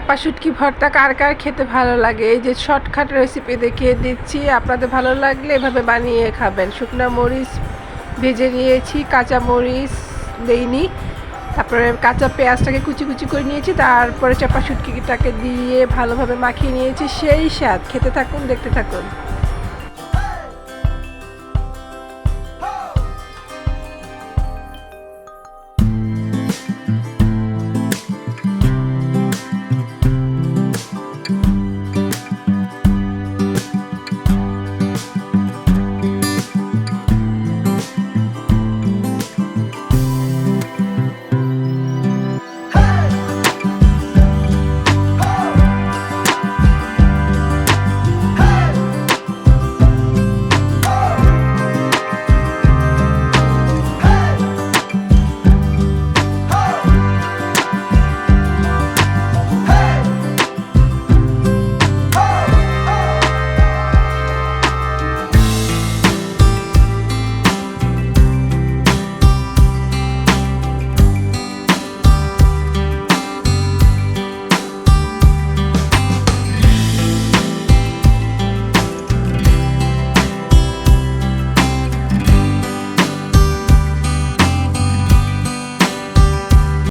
চাপা শুটকি ভর্তা কার কার খেতে ভালো লাগে? এই যে শর্টকাট রেসিপি দেখিয়ে দিচ্ছি, আপনাদের ভালো লাগলে এভাবে বানিয়ে খাবেন। শুকনো মরিচ ভেজে নিয়েছি, কাঁচা মরিচ দেইনি। তারপরে কাঁচা পেঁয়াজটাকে কুচি কুচি করে নিয়েছি, তারপরে চাপা শুটকিটাকে দিয়ে ভালোভাবে মাখিয়ে নিয়েছি। সেই স্বাদ, খেতে থাকুন, দেখতে থাকুন।